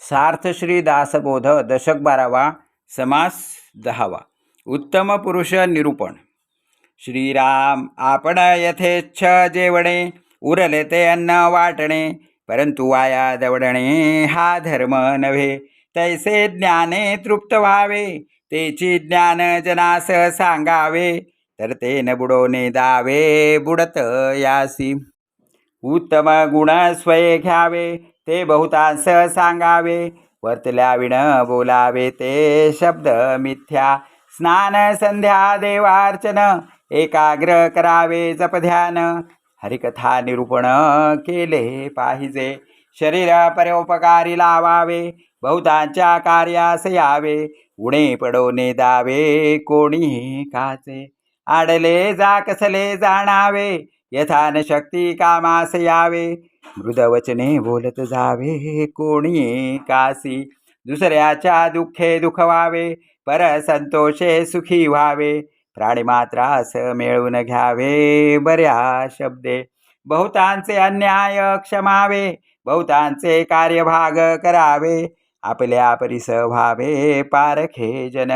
सार्थ श्री दासबोध दशक बारावा समास दहावा उत्तम पुरुष निरूपण श्रीराम आपण यथेच्छ जेवणे उरले ते अन्न वाटणे परंतु वाया दवडणे हा धर्म नव्हे तैसे ज्ञाने तृप्त व्हावे तेची ज्ञान जनास सांगावे तर ते न बुडोने दावे बुडत यासी। उत्तम गुण स्वये घ्यावे ते बहुतांस सांगावे वर्तल्या विण बोलावे ते शब्द मिथ्या. स्नान संध्या देवार्चन एकाग्र करावे जपध्यान हरिकथा निरूपण केले पाहिजे. शरीर परोपकारी लावावे बहुतांच्या कार्यास यावे. उणे पडोने दावे कोणी काचे. आडले जा कसले जाणावे यथान शक्ती कामास यावे. मृदवचने बोलत जावे कोणी कासी? दुसऱ्याच्या दुःखे दुखवावे पर संतोषे सुखी व्हावे. प्राणीमात्रास मिळवून घ्यावे बऱ्या शब्दे. बहुतांचे अन्याय क्षमावे बहुतांचे कार्यभाग करावे. आपल्या परिस व्हावे पारखे जन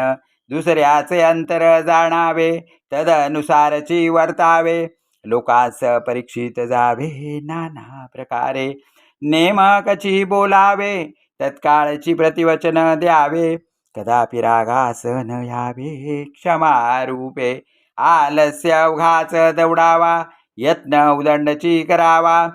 दुसऱ्याचे अंतर जाणावे तदनुसारची वर्तावे. लोकास परीक्षित जावे नाना प्रकारे. नेमकची बोलावे तत्काळची प्रतिवचन द्यावे. कदापि रागास न यावे क्षमारूपे आलस्य अवघाच दौडावा यत्न उदंडची करावा.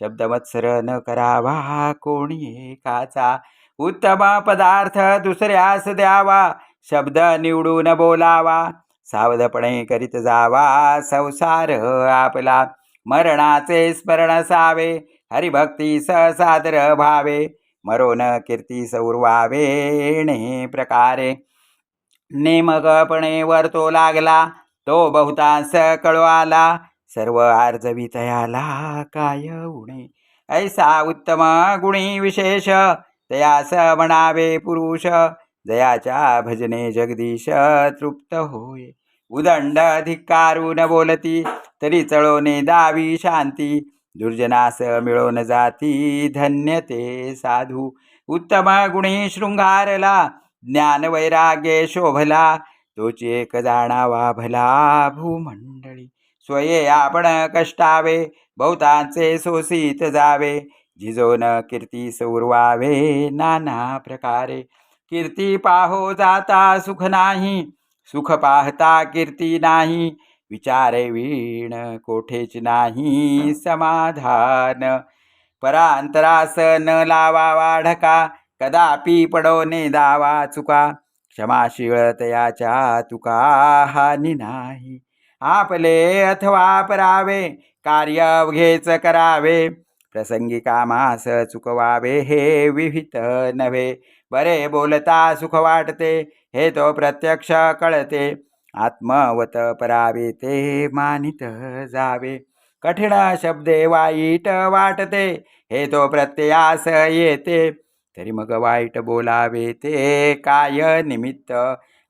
शब्दमत्सर न करावा कोणी एकाचा. उत्तम पदार्थ दुसऱ्यास द्यावा शब्द निवडून बोलावा. सावधपणे करीत जावा. संसार आपला मरणाचे स्मरण सावे. हरिभक्ती सादर भावे. मरोन कीर्ती सौरवावे. ने प्रकारे नेमकपणे वरतो लागला. तो बहुतांस कळवाला. सर्व आर्जवितयाला काय उणे. ऐसा उत्तम गुणी विशेष. तयास म्हणावे पुरुष. जयाच्या भजने जगदीश तृप्त होय. उदंड धिक्कारून बोलती तरी चळवणे दावी शांती. दुर्जनास मिळवून जाती धन्य ते साधू. उत्तम गुणी शृंगारला ज्ञान वैराग्ये शोभला. तोची एक जाणावा भला भूमंडळी. स्वये आपण कष्टावे बहुतांचे सोसीत जावे. जिजोन कीर्ती सौरवावे नाना प्रकारे. कीर्ती पाहो जाता सुख नाही सुख पाहता कीर्ती नाही विचारे वीण कोठेच नाही समाधान. परांतरास न वाढका ढका कदापि पडोने दावा चुका क्षमाशीळ तयाच्या तुका हानी नाही. आपले अथवा परावे कार्य अवघेच करावे प्रसंगी कामास चुकवावे हे विहित नव्हे. बरे बोलता सुख वाटते हे तो प्रत्यक्ष कळते. आत्मवत परावे ते मानित जावे. कठीण शब्दे वाईट वाटते हे तो प्रत्ययास येते. तरी मग वाईट बोलावे ते काय निमित्त?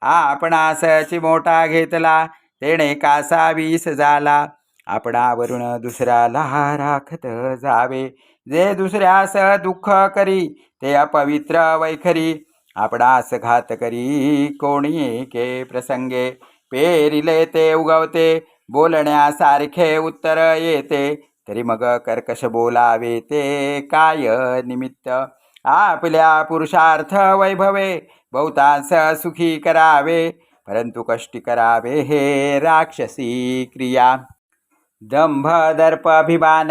आपणासची मोठा घेतला तेणे कासा वीस झाला. आपणावरून दुसऱ्याला राखत जावे. जे दुसऱ्यास दुःख करी ते अपवित्र वैखरी. आपणास घात करी कोणी के प्रसंगे. पेरिले ते उगवते बोलण्यासारखे उत्तर येते. तरी मग कर्कश बोलावे ते काय निमित्त? आपल्या पुरुषार्थ वैभवे बहुतांस सुखी करावे. परंतु कष्टी करावे हे राक्षसी क्रिया. दंभ दर्प अभिमान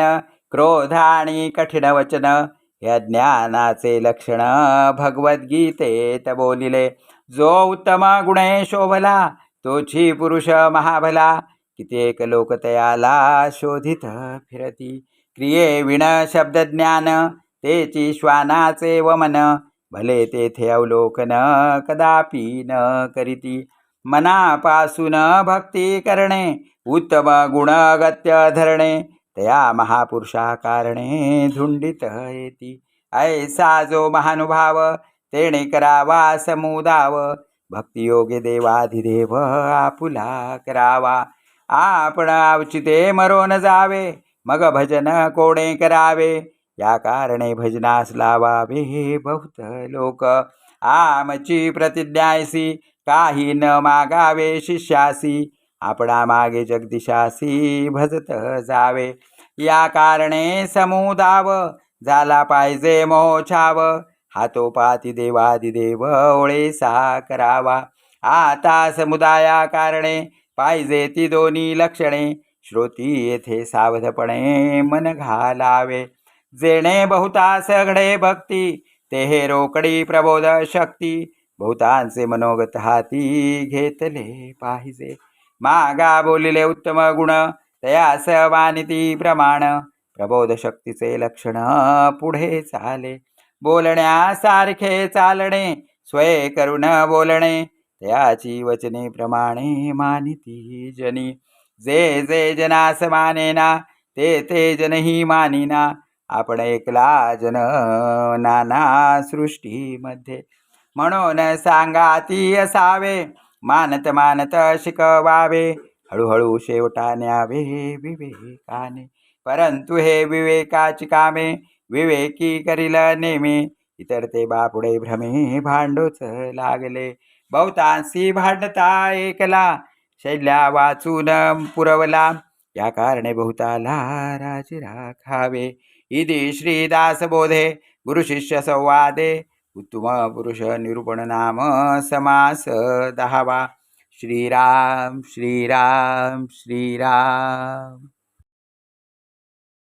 क्रोध आणि कठीण वचन या ज्ञानाचे लक्षण भगवद्गीतेत बोलिले. जो उत्तम गुणे शोभला तोची पुरुष महाभला कित्येक लोक तयाला शोधित फिरती. क्रिये विण शब्द ज्ञान तेची श्वानाचे वमन. भले तेथे अवलोकन कदापि न करीती. मनापासून भक्ती करणे उत्तम गुणगत्य धरणे तया महापुरुषा कारणे झुंडित येती ऐसा जो महानुभाव तेणे करावा समुदाव भक्तियोगे देवाधिदेव आपुला करावा आपण आवचिते मरोन जावे मग भजन कोणे करावे या कारणे भजनास लावावे बहुत लोक आमची प्रतिज्ञायसी काही न मागावे शिष्यासी आपणा मागे जगदिशासी भजत जावे. या कारणे समुदाव झाला पाहिजे मोछाव. हातोपाती देवादिदेव ओळेसा करावा. आता समुदाया कारणे पाहिजे ती दोन्ही लक्षणे. श्रोती येथे सावधपणे मन घालावे. जेणे बहुता सगळे भक्ती ते हे रोकडी प्रबोध शक्ती. बहुतांचे मनोगत हाती घेतले पाहिजे. मागा बोलिले उत्तम गुण तयास वानिती प्रमाण. प्रबोध शक्तीचे लक्षण पुढे चाले. बोलण्यासारखे चालणे स्वय करून बोलणे. त्याची वचने प्रमाणे मानिती जनी. जे जे जनास मानेना ते ते जनही मानिना. आपण एकला जन नाना सृष्टीमध्ये. म्हणून सांगाती असावे मानत मानत शिकवावे. हळूहळू शेवटा न्यावे विवेकाने. परंतु हे विवेकाची कामे विवेकी करील नेमे. इतर ते बापुडे भ्रमे भांडोच लागले. बहुतांशी भांडता ऐकला शैल्या वाचून पुरवला. या कारणे बहुताला राजी राखावे. इति श्रीदासबोधे गुरुशिष्य संवादे. उत्तम पुरुष निरूपण नाम समास दहावा श्रीराम श्रीराम श्रीराम।